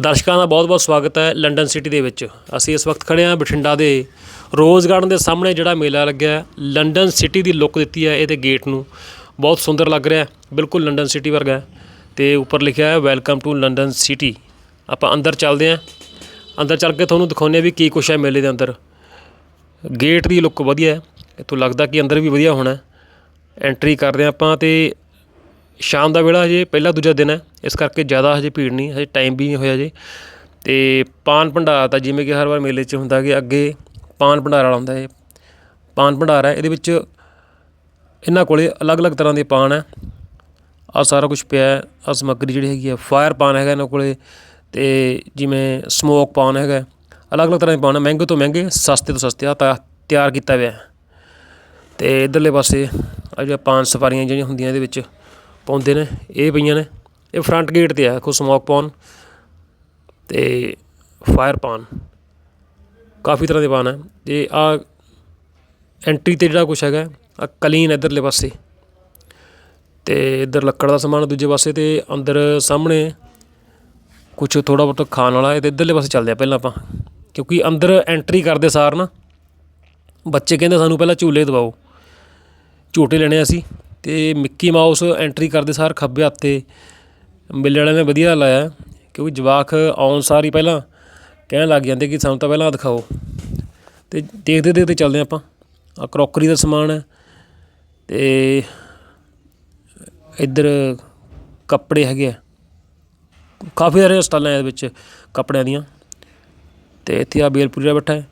ਦਰਸ਼ਕਾਂ ਦਾ ਬਹੁਤ-ਬਹੁਤ ਸਵਾਗਤ ਹੈ ਲੰਡਨ ਸਿਟੀ ਦੇ ਵਿੱਚ। ਅਸੀਂ ਇਸ ਵਕਤ ਖੜੇ ਹਾਂ ਬਠਿੰਡਾ ਦੇ ਰੋਜ਼ ਗਾਰਡਨ ਦੇ ਸਾਹਮਣੇ ਜਿਹੜਾ ਮੇਲਾ ਲੱਗਿਆ ਲੰਡਨ ਸਿਟੀ ਦੀ ਲੁੱਕ ਦਿੱਤੀ ਹੈ ਇਹਦੇ ਗੇਟ ਨੂੰ। ਬਹੁਤ ਸੁੰਦਰ ਲੱਗ ਰਿਹਾ ਬਿਲਕੁਲ ਲੰਡਨ ਸਿਟੀ ਵਰਗਾ ਹੈ। ਤੇ ਉੱਪਰ ਲਿਖਿਆ ਹੈ ਵੈਲਕਮ ਟੂ ਲੰਡਨ ਸਿਟੀ ਆਪਾਂ ਅੰਦਰ ਚੱਲਦੇ ਹਾਂ। ਅੰਦਰ ਚੱਲ ਕੇ ਤੁਹਾਨੂੰ ਦਿਖਾਉਂਦੇ ਹਾਂ ਵੀ ਕੀ ਕੁਛ ਹੈ ਮੇਲੇ ਦੇ ਅੰਦਰ। ਗੇਟ ਦੀ ਲੁੱਕ ਵਧੀਆ ਹੈ। ਇੱਥੋਂ ਲੱਗਦਾ ਕਿ ਅੰਦਰ ਵੀ ਵਧੀਆ ਹੋਣਾ ਐਂਟਰੀ ਕਰਦੇ ਹਾਂ ਆਪਾਂ ਤੇ ਸ਼ਾਮ ਦਾ ਵੇਲਾ ਹਜੇ ਪਹਿਲਾ ਦੂਜਾ ਦਿਨ ਹੈ, ਇਸ ਕਰਕੇ ਜ਼ਿਆਦਾ ਹਜੇ ਭੀੜ ਨਹੀਂ, ਹਜੇ ਟਾਈਮ ਵੀ ਨਹੀਂ ਹੋਇਆ ਜੇ ਤੇ ਪਾਨ ਭੰਡਾਰਾ ਤਾਂ ਜਿਵੇਂ ਕਿ ਹਰ ਵਾਰ ਮੇਲੇ 'ਚ ਹੁੰਦਾ ਕਿ ਅੱਗੇ ਪਾਨ ਭੰਡਾਰਾ ਵਾਲਾ ਹੁੰਦਾ ਹੈ ਪਾਨ ਭੰਡਾਰਾ ਹੈ, ਇਹਦੇ ਵਿੱਚ ਇਹਨਾਂ ਕੋਲੇ ਅਲੱਗ-ਅਲੱਗ ਤਰ੍ਹਾਂ ਦੇ ਪਾਨ ਹੈ। ਆ ਸਾਰਾ ਕੁਝ ਪਿਆ ਹੈ, ਆਹ ਸਮੱਗਰੀ ਜਿਹੜੀ ਹੈਗੀ ਹੈ ਫਾਇਰ ਪਾਨ ਹੈਗਾ ਇਹਨਾਂ ਕੋਲੇ। ਤੇ ਜਿਵੇਂ ਸਮੋਕ ਪਾਨ ਹੈਗਾ, ਅਲੱਗ-ਅਲੱਗ ਤਰ੍ਹਾਂ ਦੇ ਪਾਨ ਮਹਿੰਗੇ ਤੋਂ ਮਹਿੰਗੇ, ਸਸਤੇ ਤੋਂ ਸਸਤੇ ਆ ਤਾਂ ਤਿਆਰ ਕੀਤਾ ਹੋਇਆ ਹੈ। ਤੇ ਇਧਰਲੇ ਪਾਸੇ ਆ ਜਿਹੜੀਆਂ ਪਾਨ ਸਫਾਰੀਆਂ ਜਿਹੜੀਆਂ ਹੁੰਦੀਆਂ ਇਹਦੇ ਵਿੱਚ ਪਾਉਂਦੇ ਨੇ, ਇਹ ਪਈਆਂ ਨੇ। ਇਹ ਫਰੰਟ ਗੇਟ ਤੇ ਆ, ਦੇਖੋ ਸਮੋਕ ਪਾਨ ਤੇ ਫਾਇਰ ਪਾਨ ਕਾਫੀ ਤਰ੍ਹਾਂ ਦੇ ਪਾਨ ਹੈ ਤੇ ਆ ਐਂਟਰੀ ਤੇ ਜਿਹੜਾ ਕੁਛ ਹੈਗਾ ਆ ਕਲੀਨ ਇਧਰਲੇ ਪਾਸੇ। ਤੇ ਇਧਰ ਲੱਕੜ ਦਾ ਸਮਾਨ ਦੂਜੇ ਪਾਸੇ ਤੇ ਅੰਦਰ ਸਾਹਮਣੇ ਕੁਛ ਥੋੜਾ ਬਹੁਤ ਖਾਣ ਵਾਲਾ ਹੈ ਤੇ ਇਧਰਲੇ ਪਾਸੇ ਚੱਲਦੇ ਆ ਪਹਿਲਾਂ ਆਪਾਂ। ਕਿਉਂਕਿ ਅੰਦਰ ਐਂਟਰੀ ਕਰਦੇ ਸਾਰ ਨਾ, ਬੱਚੇ ਕਹਿੰਦੇ ਸਾਨੂੰ ਪਹਿਲਾਂ ਝੂਲੇ ਦਵਾਓ ਝੂਟੇ ਲੈਣੇ ਅਸੀਂ। ਤੇ ਮਿੱਕੀ ਮਾਊਸ ਐਂਟਰੀ ਕਰਦੇ ਸਾਰ ਖੱਬੇ ਹੱਥ ਤੇ ਮੇਲੇ ਵਾਲਿਆਂ ਨੇ ਵਧੀਆ ਲਾਇਆ, ਕਿਉਂਕਿ ਜਵਾਕ ਆਉਣ ਸਾਰ ਹੀ ਪਹਿਲਾਂ ਕਹਿਣ ਲੱਗ ਜਾਂਦੇ ਕਿ ਸਾਨੂੰ ਤਾਂ ਪਹਿਲਾਂ ਦਿਖਾਓ। ਤੇ ਦੇਖਦੇ ਦੇਖਦੇ ਚੱਲਦੇ ਆਪਾਂ। ਆ ਕਰੋਕਰੀ ਦਾ ਸਮਾਨ ਹੈ ਤੇ ਇੱਧਰ ਕੱਪੜੇ ਹੈਗੇ ਆ। ਕਾਫੀ ਸਾਰੇ ਸਟਾਲਾਂ ਇਹਦੇ ਵਿੱਚ ਕੱਪੜਿਆਂ ਦੀਆਂ। ਤੇ ਇੱਥੇ ਆ ਬੇਲਪੁਰੀ ਦਾ ਬੈਠਾ ਹੈ।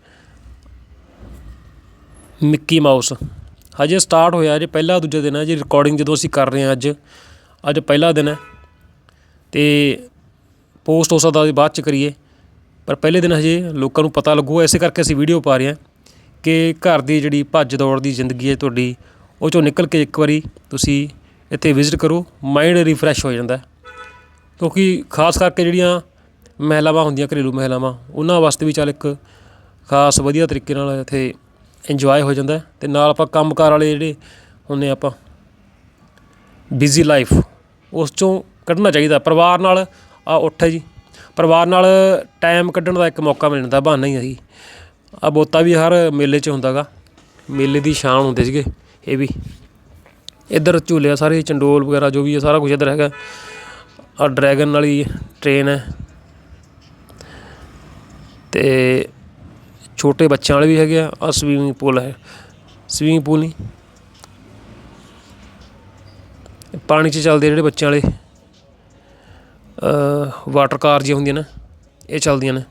Mickey mouse. ਹਜੇ ਸਟਾਰਟ ਹੋਇਆ ਜੇ, ਪਹਿਲਾ ਦੂਜਾ ਦਿਨ ਹੈ ਜੀ ਰਿਕਾਰਡਿੰਗ ਜਦੋਂ ਅਸੀਂ ਕਰ ਰਹੇ ਹਾਂ ਅੱਜ ਅੱਜ ਪਹਿਲਾ ਦਿਨ ਹੈ। ਤੇ ਪੋਸਟ ਹੋ ਸਕਦਾ ਅਸੀਂ ਬਾਅਦ ਚ ਕਰੀਏ। ਪਰ ਪਹਿਲੇ ਦਿਨ ਹਜੇ ਲੋਕਾਂ ਨੂੰ ਪਤਾ ਲੱਗੂਗਾ ਇਸੇ ਕਰਕੇ ਅਸੀਂ ਵੀਡੀਓ ਪਾ ਰਹੇ ਹਾਂ ਕਿ ਘਰ ਦੀ ਜਿਹੜੀ ਭੱਜ ਦੌੜ ਦੀ ਜ਼ਿੰਦਗੀ ਹੈ ਤੁਹਾਡੀ, ਉਹ ਚੋਂ ਨਿਕਲ ਕੇ ਇੱਕ ਵਾਰੀ ਤੁਸੀਂ ਇੱਥੇ ਵਿਜ਼ਿਟ ਕਰੋ ਮਾਈਂਡ ਰਿਫਰੈਸ਼ ਹੋ ਜਾਂਦਾ ਕਿਉਂਕਿ ਖਾਸ ਕਰਕੇ ਜਿਹੜੀਆਂ ਮਹਿਲਾਵਾਂ ਹੁੰਦੀਆਂ, ਘਰੇਲੂ ਮਹਿਲਾਵਾਂ, ਉਹਨਾਂ ਵਾਸਤੇ ਵੀ ਚੱਲ ਇੱਕ ਖਾਸ ਵਧੀਆ ਤਰੀਕੇ ਨਾਲ ਇੱਥੇ ਇੰਜੋਏ ਹੋ ਜਾਂਦਾ ਹੈ ਤੇ ਨਾਲ ਆਪਾਂ ਕੰਮਕਾਰ ਵਾਲੇ ਜਿਹੜੇ ਹੁੰਨੇ ਆਪਾਂ ਬਿਜ਼ੀ ਲਾਈਫ ਉਸ ਚੋਂ ਕੱਢਣਾ ਚਾਹੀਦਾ, ਪਰਿਵਾਰ ਨਾਲ ਆ ਉੱਠ ਜੀ। ਪਰਿਵਾਰ ਨਾਲ ਟਾਈਮ ਕੱਢਣ ਦਾ ਇੱਕ ਮੌਕਾ ਮਿਲ ਜਾਂਦਾ ਬਹਾਨਾ ਹੀ ਆਹੀ ਆ ਬੋਤਾ ਵੀ ਹਰ ਮੇਲੇ 'ਚ ਹੁੰਦਾਗਾ ਮੇਲੇ ਦੀ ਸ਼ਾਨ ਹੁੰਦੇ ਸੀਗੇ, ਇਹ ਵੀ। ਇੱਧਰ ਝੂਲੇ ਆ ਸਾਰੇ, ਚੰਡੋਲ ਵਗੈਰਾ ਜੋ ਵੀ ਹੈ ਸਾਰਾ ਕੁਝ ਇੱਧਰ ਹੈਗਾ। ਆ ਡਰੈਗਨ ਵਾਲੀ ਟ੍ਰੇਨ ਹੈ। ਤੇ ਛੋਟੇ ਬੱਚਿਆਂ ਵਾਲੇ ਵੀ ਹੈਗੇ ਆ ਆ ਸਵੀਮਿੰਗ ਪੂਲ ਹੈ ਸਵੀਮਿੰਗ ਪੂਲ ਨਹੀਂ। ਪਾਣੀ 'ਚ ਚੱਲਦੇ ਜਿਹੜੇ ਬੱਚਿਆਂ ਵਾਲੇ। ਵਾਟਰ ਕਾਰ ਜੀ ਹੁੰਦੀਆਂ ਨੇ, ਇਹ ਚੱਲਦੀਆਂ ਨੇ।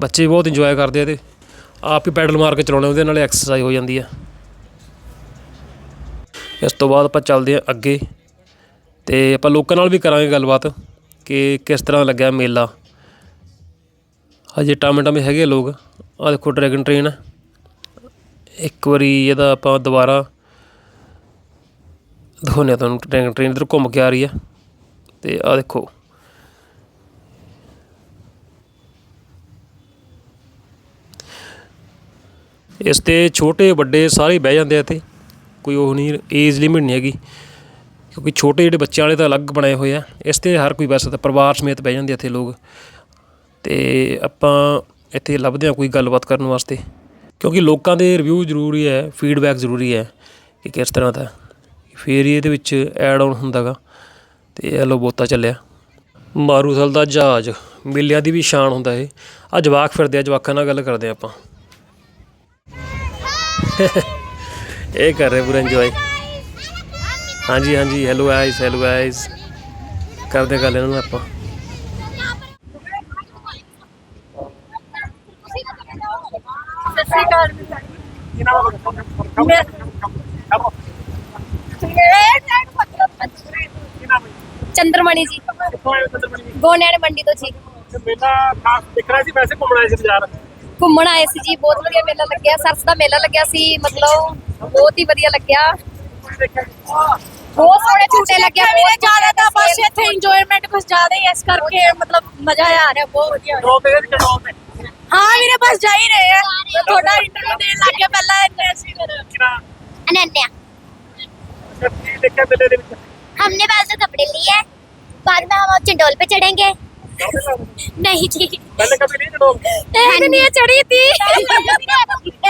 ਬੱਚੇ ਬਹੁਤ ਇੰਜੋਏ ਕਰਦੇ ਆ ਤੇ ਆਪ ਹੀ ਪੈਡਲ ਮਾਰ ਕੇ ਚਲਾਉਣੇ ਉਹਦੇ ਨਾਲ ਐਕਸਰਸਾਈਜ਼ ਹੋ ਜਾਂਦੀ ਆ। ਇਸ ਤੋਂ ਬਾਅਦ ਆਪਾਂ ਚੱਲਦੇ ਆ ਅੱਗੇ। ਤੇ ਆਪਾਂ ਲੋਕਾਂ ਨਾਲ ਵੀ ਕਰਾਂਗੇ ਗੱਲਬਾਤ ਕਿ ਕਿਸ ਤਰ੍ਹਾਂ ਲੱਗਿਆ ਮੇਲਾ। ਹਜੇ ਟਾਮੇ ਟਾਮੇ ਹੈਗੇ ਆ ਲੋਕ। ਆ ਦੇਖੋ ਡਰੈਗਨ ਟ੍ਰੇਨ ਹੈ ਇੱਕ ਵਾਰੀ ਇਹਦਾ ਆਪਾਂ ਦੁਬਾਰਾ ਦਿਖਾਉਂਦੇ ਹਾਂ ਤੁਹਾਨੂੰ ਡਰੈਗਨ ਟ੍ਰੇਨ ਇੱਧਰ ਘੁੰਮ ਕੇ ਆ ਰਹੀ ਹੈ ਤੇ ਆ ਦੇਖੋ। ਇਸ ਤੇ ਛੋਟੇ ਵੱਡੇ ਸਾਰੇ ਬਹਿ ਜਾਂਦੇ ਆ ਤੇ ਕੋਈ ਉਹ ਨਹੀਂ ਏਜ ਲਿਮਿਟ ਨਹੀਂ ਹੈਗੀ। ਕਿਉਂਕਿ ਛੋਟੇ ਜਿਹੜੇ ਬੱਚਿਆਂ ਵਾਲੇ ਤਾਂ ਅਲੱਗ ਬਣਾਏ ਹੋਏ ਆ। ਇਸ ਤੇ ਹਰ ਕੋਈ ਬਹਿ ਸਕਦਾ, ਪਰਿਵਾਰ ਸਮੇਤ ਬਹਿ ਜਾਂਦੇ ਆ ਇੱਥੇ ਲੋਕ। ਤੇ ਆਪਾਂ ਇੱਥੇ ਲੱਭਦੇ ਹਾਂ ਕੋਈ ਗੱਲਬਾਤ ਕਰਨ ਵਾਸਤੇ। ਕਿਉਂਕਿ ਲੋਕਾਂ ਦੇ ਰਿਵਿਊ ਜ਼ਰੂਰੀ ਹੈ ਫੀਡਬੈਕ ਜ਼ਰੂਰੀ ਹੈ ਕਿ ਕਿਸ ਤਰ੍ਹਾਂ ਦਾ। ਫੇਰ ਇਹਦੇ ਵਿੱਚ ਐਡ ਆਨ ਹੁੰਦਾਗਾ ਤੇ ਇਹ ਲੋ ਬੋਤਾ ਚੱਲਿਆ। ਮਾਰੂਥਲ ਦਾ ਜਹਾਜ਼, ਮੇਲਿਆਂ ਦੀ ਵੀ ਸ਼ਾਨ ਹੁੰਦਾ ਇਹ। ਆ ਜਵਾਕ ਫਿਰਦੇ ਆ, ਜਵਾਕਾਂ ਨਾਲ ਗੱਲ ਕਰਦੇ ਆ ਆਪਾਂ। ਇਹ ਕਰ ਰਹੇ ਪੂਰਾ ਇੰਜੋਏ ਹਾਂਜੀ ਹਾਂਜੀ ਹੈਲੋ ਗਾਇਸ ਹੈਲੋ ਗਾਇਸ ਕਰਦੇ ਗੱਲ ਇਹਨਾਂ ਨਾਲ ਆਪਾਂ। ਸ਼੍ਰੀ ਅਕਾਲ ਮੈਂ ਮੇਰੇ ਟਾਈਮ ਮਤਲਬ ਚੰਦਰਮਣੀ ਜੀ। ਗੋਨੇੜ ਮੰਡੀ ਤੋਂ ਜੀ। ਮੇਲਾ ਖਾਸ ਦਿਖ ਸੀ ਵੈਸੇ ਘੁੰਮਣਾ ਸੀ ਬਾਜ਼ਾਰ। ਘੁੰਮਣ ਆਏ ਸੀ ਜੀ ਬਹੁਤ ਵਧੀਆ ਮੇਲਾ ਲੱਗਿਆ। ਸਰਸ ਦਾ ਮੇਲਾ ਲੱਗਿਆ ਸੀ ਮਤਲਬ ਬਹੁਤ ਹੀ ਵਧੀਆ ਲੱਗਿਆ। ਬਹੁਤ ਸੋਹਣੇ ਝੂਟੇ ਲੱਗੇ ਵੀਰੇ ਜ਼ਿਆਦਾ ਤਾਂ ਬਸ ਇੱਥੇ ਇੰਜੋਇਮੈਂਟ ਕੁਝ ਜ਼ਿਆਦਾ ਹੀ ਇਸ ਕਰਕੇ ਮਤਲਬ ਮਜ਼ਾ ਆ ਰਿਹਾ ਬਹੁਤ ਵਧੀਆ। ਟੋਪ ਤੇ ਟੋਪ ਤੇ। ਹਾਂ ਵੀਰੇ ਬਸ ਜਾ ਹੀ ਰਹੇ ਆ ਤੁਹਾਡਾ ਇੰਟਰਵਿਊ ਦੇਣ ਲੱਗ ਗਿਆ ਪਹਿਲਾਂ ਇੰਨੇ ਅਸੀਂ ਫਿਰ ਕਿਨਾ अनन्या ਕੀ ਦੇਖਿਆ ਮੇਲੇ ਦੇ ਵਿੱਚ हमने वैसे कपड़े लिए बाद में हम चंडोल पे चढ़ेंगे नहीं जी ਪਹਿਲੇ ਕਦੇ ਨਹੀਂ ਚੜੋ एक दिन ये चढ़ी थी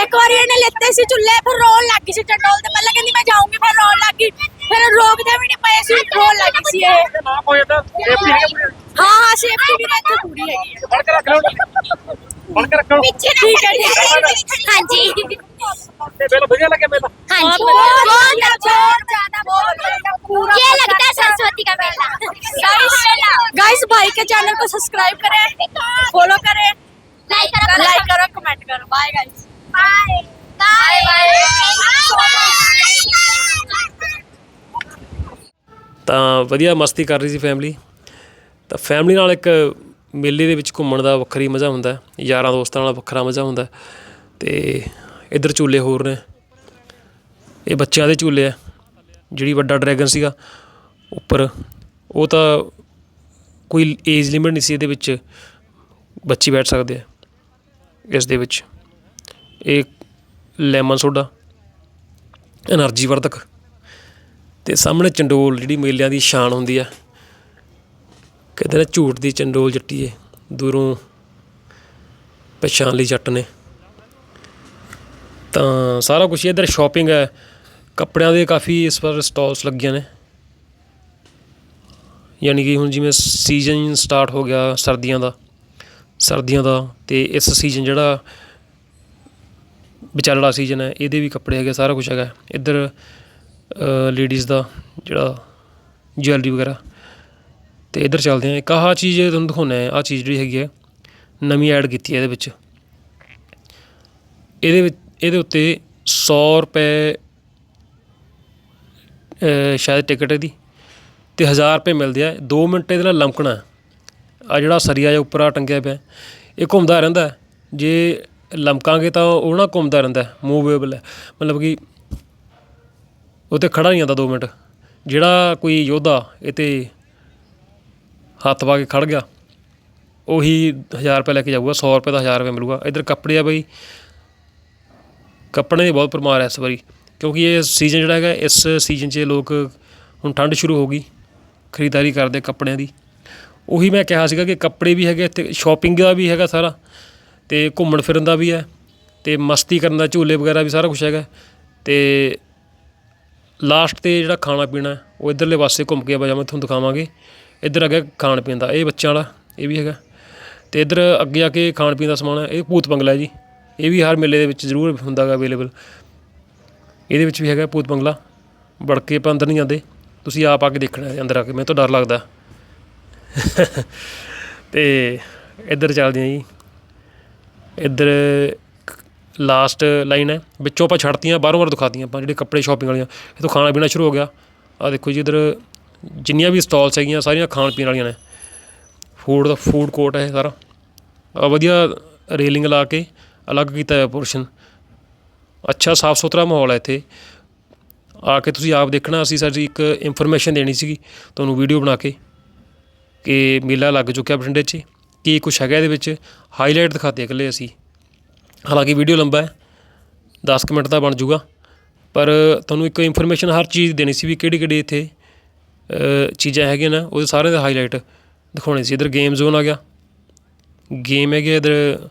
एक बार ਇਹਨੇ ਲੈਤੇ ਸੀ ਚੁੱਲ੍ਹੇ ਫਿਰ ਰੋਣ ਲੱਗ ਗਈ ਸੀ ਚੰਡੋਲ ਤੇ ਪਹਿਲਾਂ ਕਹਿੰਦੀ ਮੈਂ ਜਾਊਂਗੀ ਫਿਰ ਰੋਣ ਲੱਗ ਗਈ ਫਿਰ ਰੋਕਦੇ ਵੀ ਨਹੀਂ ਪਏ ਸੀ ਰੋਣ ਲੱਗ ਗਈ ਸੀ ਇਹ ਨਾ ਹੋ ਜਾਂਦਾ ਸੇਫਟੀ ਹੈਗੀ ਪੂਰੀ ਹਾਂ ਹਾਂ ਸੇਫਟੀ ਵੀ ਇੱਥੇ ਪੂਰੀ ਹੈਗੀ ਹੈ ਫੜ ਕੇ ਰੱਖ ਲਓ ਫੜ ਕੇ ਰੱਖੋ पीछे ठीक है, ठीक है। हाँ जी ਤੇ ਬਿਲ ਵਧੀਆ ਲੱਗਿਆ ਮੇਲਾ हाँ जी बहुत बहुत अच्छा अच्छा ज्यादा बहुत पूरा ये लगता है सरस्वती का मेला गाइस गाइस भाई के चैनल को सब्सक्राइब करें फॉलो करें लाइक करो लाइक करो कमेंट करो बाय गाइस बाय बाय ਤਾਂ ਵਧੀਆ ਮਸਤੀ ਕਰ ਰਹੀ ਸੀ ਫੈਮਿਲੀ ਤਾਂ ਫੈਮਿਲੀ ਨਾਲ ਇੱਕ ਮੇਲੇ ਦੇ ਵਿੱਚ ਘੁੰਮਣ ਦਾ ਵੱਖਰੀ ਮਜ਼ਾ ਹੁੰਦਾ ਯਾਰਾਂ ਦੋਸਤਾਂ ਨਾਲ ਵੱਖਰਾ ਮਜ਼ਾ ਹੁੰਦਾ ਤੇ ਇੱਧਰ ਝੂਲੇ ਹੋਰ ਨੇ, ਇਹ ਬੱਚਿਆਂ ਦੇ ਝੂਲੇ ਆ, ਜਿਹੜੀ ਵੱਡਾ ਡਰੈਗਨ ਸੀਗਾ ਉੱਪਰ, ਉਹ ਤਾਂ ਕੋਈ ਏਜ ਲਿਮਿਟ ਨਹੀਂ ਸੀ ਇਹਦੇ ਵਿੱਚ, ਬੱਚੇ ਬੈਠ ਸਕਦੇ ਆ ਇਸ ਦੇ ਵਿੱਚ। ਇਹ ਲੈਮਨ ਸੋਡਾ એનર્ਜੀ ਵਰਤਕ ਤੇ ਸਾਹਮਣੇ ਚੰਡੋਲ ਜਿਹੜੀ ਮੇਲਿਆਂ ਦੀ ਸ਼ਾਨ ਹੁੰਦੀ ਆ ਕਹਿੰਦੇ ਨੇ ਝੂਠ ਦੀ ਚੰਡੋਲ ਜੱਟੀ ਏ, ਦੂਰੋਂ ਪਛਾਣ ਲਈ ਜੱਟ ਨੇ। ਤਾਂ ਸਾਰਾ ਕੁਝ ਇੱਧਰ ਸ਼ਾਪਿੰਗ ਹੈ, ਕੱਪੜਿਆਂ ਦੇ ਕਾਫੀ ਇਸ ਵਾਰ ਸਟਾਲਸ ਲੱਗੀਆਂ ਨੇ। ਯਾਨੀ ਕਿ ਹੁਣ ਜਿਵੇਂ ਸੀਜ਼ਨ ਸਟਾਰਟ ਹੋ ਗਿਆ ਸਰਦੀਆਂ ਦਾ ਸਰਦੀਆਂ ਦਾ ਤੇ ਇਸ ਸੀਜ਼ਨ ਜਿਹੜਾ ਵਿਚਾਲੜਾ ਸੀਜ਼ਨ ਹੈ, ਇਹਦੇ ਵੀ ਕੱਪੜੇ ਹੈਗੇ, ਸਾਰਾ ਕੁਝ ਹੈਗਾ। ਇੱਧਰ ਲੇਡੀਜ਼ ਦਾ ਜਿਹੜਾ ਜੁਐਲਰੀ ਵਗੈਰਾ। ਤੇ ਇੱਧਰ ਚੱਲਦੇ ਹਾਂ। ਇੱਕ ਆਹ ਚੀਜ਼ ਤੁਹਾਨੂੰ ਦਿਖਾਉਣਾ ਹੈ, ਆਹ ਚੀਜ਼ ਜਿਹੜੀ ਹੈਗੀ ਹੈ, ਨਵੀਂ ਐਡ ਕੀਤੀ ਹੈ ਇਹਦੇ ਵਿੱਚ। ਇਹਦੇ ਵਿੱਚ, ਇਹਦੇ ਉੱਤੇ 100 ਰੁਪਏ ਸ਼ਾਇਦ ਟਿਕਟ ਇਹਦੀ, ਤੇ 1000 ਰੁਪਏ ਮਿਲਦੇ ਆ। 2 ਮਿੰਟ ਇਹਦੇ ਨਾਲ ਲਮਕਣਾ ਆ ਜਿਹੜਾ ਸਰੀਆ ਜਿਹਾ ਉੱਪਰ ਆ ਟੰਗਿਆ ਪਿਆ, ਇਹ ਘੁੰਮਦਾ ਰਹਿੰਦਾ ਜੇ ਲਮਕਾਂਗੇ ਤਾਂ ਉਹ ਨਾ ਘੁੰਮਦਾ ਰਹਿੰਦਾ ਮੂਵੇਬਲ ਹੈ। ਮਤਲਬ ਕਿ ਉਹ ਤੇ ਖੜਾ ਨਹੀਂ ਜਾਂਦਾ 2 ਮਿੰਟ। ਜਿਹੜਾ ਕੋਈ ਯੋਧਾ ਇਹ ਤੇ ਹੱਥ ਪਾ ਕੇ ਖੜ ਗਿਆ। ਉਹੀ 1000 ਰੁਪਏ ਲੈ ਕੇ ਜਾਊਗਾ 100 ਰੁਪਏ ਦਾ 1000 ਰੁਪਏ ਮਿਲੂਗਾ। ਇਧਰ ਕੱਪੜੇ ਆ ਬਈ। ਕੱਪੜੇ ਦੀ ਬਹੁਤ ਪਰਮਾਰ ਹੈ ਇਸ ਵਾਰੀ, ਕਿਉਂਕਿ ਇਹ ਸੀਜ਼ਨ ਜਿਹੜਾ ਹੈਗਾ, ਇਸ ਸੀਜ਼ਨ 'ਚ ਲੋਕ ਹੁਣ ਠੰਡ ਸ਼ੁਰੂ ਹੋ ਗਈ, ਖਰੀਦਦਾਰੀ ਕਰਦੇ ਕੱਪੜਿਆਂ ਦੀ। ਉਹੀ ਮੈਂ ਕਿਹਾ ਸੀਗਾ ਕਿ ਕੱਪੜੇ ਵੀ ਹੈਗੇ ਇੱਥੇ ਸ਼ਾਪਿੰਗ ਦਾ ਵੀ ਹੈਗਾ ਸਾਰਾ, ਤੇ ਘੁੰਮਣ ਫਿਰਨ ਦਾ ਵੀ ਹੈ, ਤੇ ਮਸਤੀ ਕਰਨ ਦਾ, ਝੂਲੇ ਵਗੈਰਾ ਵੀ ਸਾਰਾ ਕੁਝ ਹੈਗਾ। ਤੇ ਲਾਸਟ ਤੇ ਜਿਹੜਾ ਖਾਣਾ ਪੀਣਾ, ਉਹ ਇਧਰਲੇ ਪਾਸੇ ਘੁੰਮ ਕੇ ਬਜਾ ਮੈਂ ਤੁਹਾਨੂੰ ਦਿਖਾਵਾਂਗੇ। ਇੱਧਰ ਆ ਗਿਆ ਖਾਣ ਪੀਣ ਦਾ, ਇਹ ਬੱਚਿਆਂ ਵਾਲਾ, ਇਹ ਵੀ ਹੈਗਾ। ਤੇ ਇੱਧਰ ਅੱਗੇ ਆ ਕੇ ਖਾਣ ਪੀਣ ਦਾ ਸਮਾਨ ਹੈ, ਇਹ ਭੂਤ ਬੰਗਲਾ ਹੈ ਜੀ। ਇਹ ਵੀ ਹਰ ਮੇਲੇ ਦੇ ਵਿੱਚ ਜ਼ਰੂਰ ਹੁੰਦਾ ਹੈਗਾ ਅਵੇਲੇਬਲ ਇਹਦੇ ਵਿੱਚ ਵੀ ਹੈਗਾ ਭੂਤ ਬੰਗਲਾ। ਵੜ ਕੇ ਆਪਾਂ ਅੰਦਰ ਨਹੀਂ ਜਾਂਦੇ। ਤੁਸੀਂ ਆਪ ਆ ਕੇ ਦੇਖਣਾ ਹੈ ਅੰਦਰ ਆ ਕੇ, ਮੈਨੂੰ ਤਾਂ ਡਰ ਲੱਗਦਾ। ਤੇ ਇੱਧਰ ਚੱਲਦੇ ਹਾਂ ਜੀ। ਇੱਧਰ ਲਾਸਟ ਲਾਈਨ ਹੈ। ਵਿੱਚੋਂ ਆਪਾਂ ਛੱਡਤੀਆਂ, ਬਾਹਰੋਂ ਬਾਹਰ ਦਿਖਾਤੀਆਂ ਆਪਾਂ ਜਿਹੜੇ ਕੱਪੜੇ ਸ਼ਾਪਿੰਗ ਵਾਲੀਆਂ। ਇਹ ਤੋਂ ਖਾਣਾ ਪੀਣਾ ਸ਼ੁਰੂ ਹੋ ਗਿਆ। ਆ ਦੇਖੋ ਜੀ ਇੱਧਰ ਜਿੰਨੀਆਂ ਵੀ ਸਟਾਲਸ ਹੈਗੀਆਂ, ਸਾਰੀਆਂ ਖਾਣ ਪੀਣ ਵਾਲੀਆਂ ਨੇ। ਫੂਡ ਦਾ ਫੂਡ ਕੋਰਟ ਹੈ ਸਾਰਾ। ਵਧੀਆ ਰੇਲਿੰਗ ਲਾ ਕੇ ਅਲੱਗ ਕੀਤਾ ਹੈ ਪੋਰਸ਼ਨ ਅੱਛਾ ਸਾਫ਼ ਸੁਥਰਾ ਮਾਹੌਲ ਹੈ ਇੱਥੇ। ਆ ਕੇ ਤੁਸੀਂ ਆਪ ਦੇਖਣਾ, ਅਸੀਂ ਸਾਡੀ ਇੱਕ ਇਨਫੋਰਮੇਸ਼ਨ ਦੇਣੀ ਸੀਗੀ, ਤੁਹਾਨੂੰ ਵੀਡੀਓ ਬਣਾ ਕੇ, ਕਿ ਮੇਲਾ ਲੱਗ ਚੁੱਕਿਆ ਬਠਿੰਡੇ 'ਚ। ਕੀ ਕੁਛ ਹੈਗਾ ਇਹਦੇ ਵਿੱਚ? ਹਾਈਲਾਈਟ ਦਿਖਾਤੇ ਇਕੱਲੇ ਅਸੀਂ। ਹਾਲਾਂਕਿ ਵੀਡੀਓ ਲੰਬਾ ਹੈ 10 ਕੁ ਮਿੰਟ ਦਾ ਬਣ ਜਾਊਗਾ। ਪਰ ਤੁਹਾਨੂੰ ਇੱਕ ਇਨਫੋਰਮੇਸ਼ਨ ਹਰ ਚੀਜ਼ ਦੇਣੀ ਸੀ ਵੀ ਕਿਹੜੀ ਕਿਹੜੀ ਇੱਥੇ ਚੀਜ਼ਾਂ ਹੈਗੀਆਂ ਨਾ, ਉਹਦੇ ਸਾਰੇ ਦੇ ਹਾਈਲਾਈਟ ਦਿਖਾਉਣੇ ਸੀ। ਇਧਰ ਗੇਮ ਜ਼ੋਨ ਆ ਗਿਆ। ਗੇਮ ਹੈਗੇ ਇਧਰ,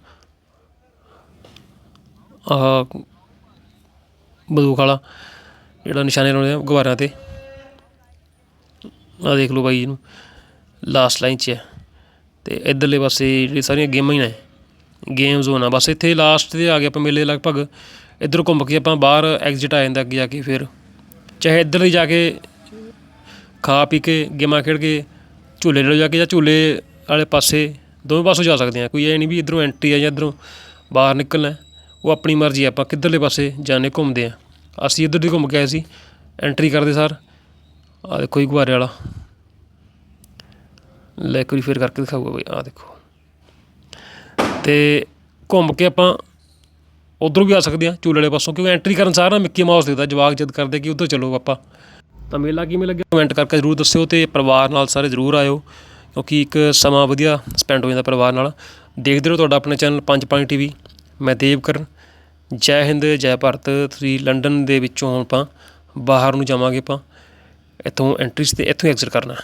ਆਹ ਬੰਦੂਕ ਵਾਲਾ, ਜਿਹੜਾ ਨਿਸ਼ਾਨੇ ਲਾਉਂਦੇ ਆ ਗੁਬਾਰਿਆਂ ਤੇ। ਆ ਦੇਖ ਲਓ ਬਾਈ ਇਹਨੂੰ ਲਾਸਟ ਲਾਈਨ 'ਚ ਹੈ। ਤੇ ਇਧਰਲੇ ਪਾਸੇ ਜਿਹੜੀ ਸਾਰੀਆਂ ਗੇਮਾਂ ਹੀ ਨੇ ਗੇਮ ਜ਼ੋਨ ਆ। ਬਸ ਇੱਥੇ ਲਾਸਟ ਤੇ ਆ ਗਏ ਆਪਾਂ ਮੇਲੇ ਲਗਭਗ। ਇੱਧਰ ਘੁੰਮ ਕੇ ਆਪਾਂ ਬਾਹਰ ਐਗਜ਼ਿਟ ਆ ਜਾਂਦਾ ਅੱਗੇ ਜਾ ਕੇ ਫਿਰ। ਚਾਹੇ ਇੱਧਰ ਹੀ ਜਾ ਕੇ ਖਾ ਪੀ ਕੇ ਗੇਮਾਂ ਖੇਡ ਕੇ ਝੂਲੇ ਲੈ ਜਾ ਕੇ ਜਾਂ ਝੂਲੇ ਵਾਲੇ ਪਾਸੇ ਦੋਵੇਂ ਪਾਸੋਂ ਜਾ ਸਕਦੇ ਆ ਕੋਈ ਇਹ ਨਹੀਂ ਵੀ ਇੱਧਰੋਂ ਐਂਟਰੀ ਆ ਜਾਂ ਇੱਧਰੋਂ ਬਾਹਰ ਨਿਕਲਣਾ ਉਹ ਆਪਣੀ ਮਰਜ਼ੀ ਆ, ਆਪਾਂ ਕਿੱਧਰਲੇ ਪਾਸੇ ਜਾਣੇ ਘੁੰਮਦੇ ਆ ਅਸੀਂ ਇੱਧਰ ਦੀ ਘੁੰਮ ਕੇ ਆਏ ਸੀ ਐਂਟਰੀ ਕਰਦੇ ਸਰ। ਆ ਦੇਖੋ ਜੀ ਗੁਬਾਰੇ ਵਾਲਾ। ਲੈ ਇੱਕ ਵਾਰੀ ਫੇਰ ਕਰਕੇ ਦਿਖਾਊਗਾ ਬਈ ਆ ਦੇਖੋ। ਤੇ ਘੁੰਮ ਕੇ ਆਪਾਂ ਉਧਰੋਂ ਵੀ ਆ ਸਕਦੇ ਆ ਝੂਲੇ ਵਾਲੇ ਪਾਸੋਂ ਕਿਉਂਕਿ ਐਂਟਰੀ ਕਰਨ ਸਾਰਾ ਮਿੱਕੀ ਮਾਊਸ ਦਿਖਦਾ ਜਵਾਕ ਜਦ ਕਰਦੇ ਕਿ ਉਧਰ ਚਲੋ ਆਪਾਂ। ਤਾਂ ਮੇਲਾ ਕਿਵੇਂ ਲੱਗਿਆ? ਕਮੈਂਟ ਕਰਕੇ ਜ਼ਰੂਰ ਦੱਸਿਓ ਤੇ ਪਰਿਵਾਰ ਨਾਲ ਸਾਰੇ ਜ਼ਰੂਰ ਆਇਓ, ਕਿਉਂਕਿ ਇੱਕ ਸਮਾਂ ਵਧੀਆ ਸਪੈਂਡ ਹੋ ਜਾਂਦਾ ਪਰਿਵਾਰ ਨਾਲ। ਦੇਖਦੇ ਰਹੋ ਤੁਹਾਡਾ ਆਪਣੇ ਚੈਨਲ ਪੰਜ ਪੰਜ ਟੀਵੀ ਮੈਂ ਦੇਵਕਰਨ। ਜੈ ਹਿੰਦ, ਜੈ ਭਾਰਤ। ਤੁਸੀਂ ਲੰਡਨ ਦੇ ਵਿੱਚੋਂ ਹੁਣ ਆਪਾਂ, ਬਾਹਰ ਨੂੰ ਜਾਵਾਂਗੇ ਆਪਾਂ। ਇੱਥੋਂ ਐਂਟਰੀ 'ਤੇ ਇੱਥੋਂ ਐਗਜ਼ਿਟ ਕਰਨਾ।